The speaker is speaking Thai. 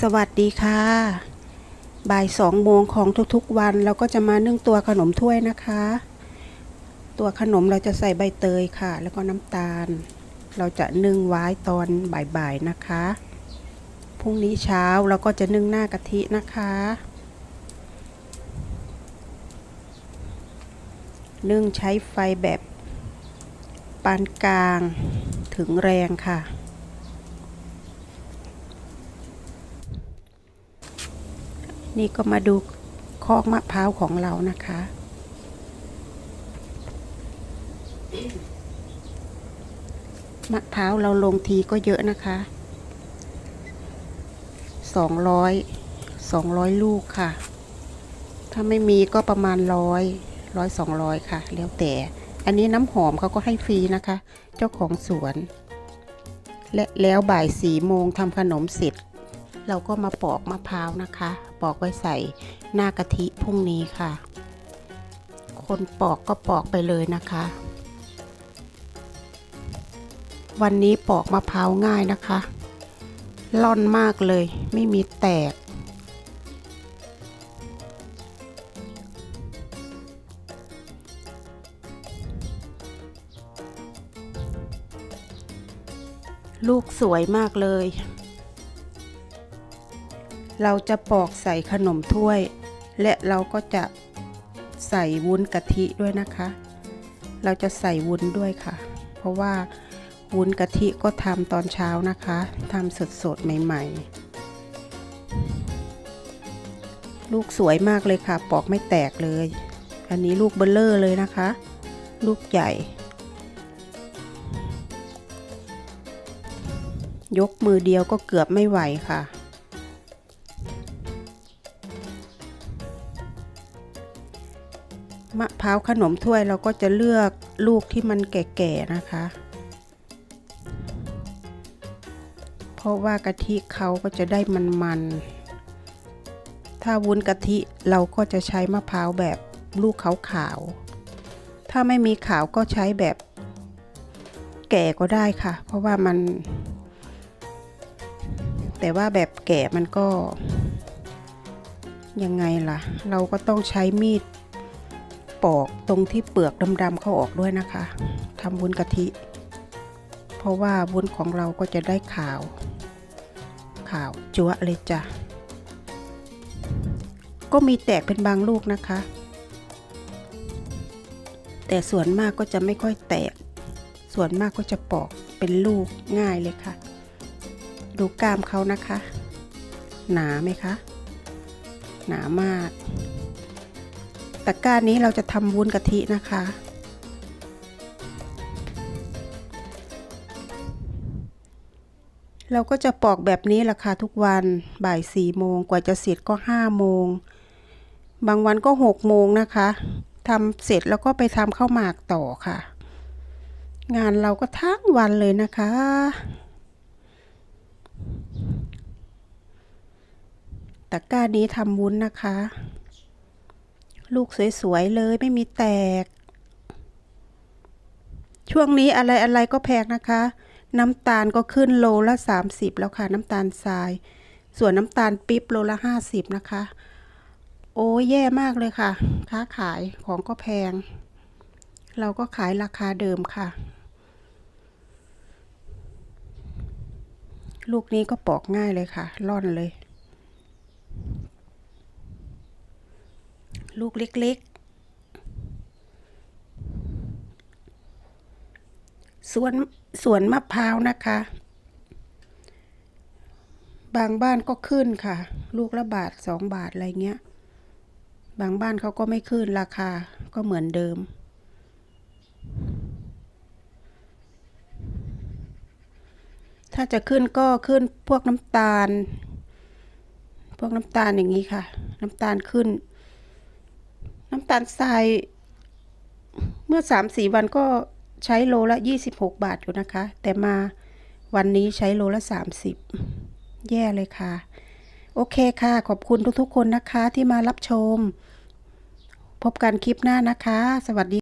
สวัสดีค่ะ บ่ายสองโมงของทุกๆวันเราก็จะมานึ่งตัวขนมถ้วยนะคะ ตัวขนมเราจะใส่ใบเตยค่ะ แล้วก็น้ำตาล เราจะนึ่งไว้ตอนบ่ายๆนะคะ พรุ่งนี้เช้าเราก็จะนึ่งหน้ากะทินะคะ นึ่งใช้ไฟแบบปานกลางถึงแรงค่ะ นี่ก็มาดูคอกมะพร้าวของเรานะคะ มะพร้าวเราลงทีก็เยอะนะคะสองร้อยสองร้อยลูกค่ะ ถ้าไม่มีก็ประมาณร้อยร้อยสองร้อยค่ะ แล้วแต่ อันนี้น้ำหอมเขาก็ให้ฟรีนะคะ เจ้าของสวน และแล้วบ่ายสี่โมงทำขนมเสร็จ เราก็มาปอกมะพร้าวนะคะ ปอกไว้ใส่หน้ากะทิพรุ่งนี้ค่ะ คนปอกก็ปอกไปเลยนะคะ วันนี้ปอกมะพร้าวง่ายนะคะ ล่อนมากเลยไม่มีแตกลูกสวยมากเลย เราจะปอกใส่ขนมถ้วย และเราก็จะใส่วุ้นกะทิด้วยนะคะ เราจะใส่วุ้นด้วยค่ะ เพราะว่าวุ้นกะทิก็ทำตอนเช้านะคะทำสดๆใหม่ ๆ ลูกสวยมากเลยค่ะ ปอกไม่แตกเลย อันนี้ลูกเบลเลอร์เลยนะคะ ลูกใหญ่ ยกมือเดียวก็เกือบไม่ไหวค่ะ มะพร้าวขนมถ้วยเราก็จะเลือกลูกที่มันแก่ๆนะคะ เพราะว่ากะทิเขาก็จะได้มันๆ ถ้าวุ้นกะทิเราก็จะใช้มะพร้าวแบบลูกขาวๆ ถ้าไม่มีขาวก็ใช้แบบแก่ก็ได้ค่ะ เพราะว่ามัน แต่ว่าแบบแก่มันก็ยังไงล่ะ เราก็ต้องใช้มีด ปอกตรงที่เปลือกดำๆเข้าออกด้วยนะคะทำวุ้นกะทิ เพราะว่าวุ้นของเราก็จะได้ขาว ขาวจั๊วะเลยจ้ะ ก็มีแตกเป็นบางลูกนะคะ แต่ส่วนมากก็จะไม่ค่อยแตก ส่วนมากก็จะปอกเป็นลูกง่ายเลยค่ะ ดูกล้ามเขานะคะ หนาไหมคะ หนามาก ตะกร้านี้เราจะทำวุ้นกะทินะคะ เราก็จะปอกแบบนี้แหละค่ะทุกวันบ่ายสี่โมงกว่าจะเสร็จก็ห้าโมง บางวันก็หกโมงนะคะทำเสร็จแล้วก็ไปทำข้าวหมากต่อค่ะ งานเราก็ทั้งวันเลยนะคะตะกร้านี้ทำวุ้นนะคะ ลูกสวยๆเลยไม่มีแตก ช่วงนี้อะไรอะไรก็แพงนะคะ น้ำตาลก็ขึ้นโลละ 30 แล้วค่ะ น้ำตาลทราย ส่วนน้ำตาลปิ๊บโลละ 50 นะคะ โอ้ยแย่มากเลยค่ะ ค้าขายของก็แพง เราก็ขายราคาเดิมค่ะ ลูกนี้ก็ปอกง่ายเลยค่ะ ร่อนเลย ลูกเล็กๆ สวนสวนมะพร้าวนะคะ บางบ้านก็ขึ้นค่ะ ลูกละบาทสองบาทอะไรเงี้ย บางบ้านเขาก็ไม่ขึ้นราคาก็เหมือนเดิมถ้าจะขึ้นก็ขึ้นพวกน้ำตาล พวกน้ำตาลอย่างนี้ค่ะ น้ำตาลขึ้น น้ำตาลทรายเมื่อสามสี่วันก็ใช้โลละยี่สิบหกบาทอยู่นะคะ แต่มาวันนี้ใช้โลละสามสิบแย่เลยค่ะ โอเคค่ะ ขอบคุณทุกๆคนนะคะที่มารับชม พบกันคลิปหน้านะคะ สวัสดี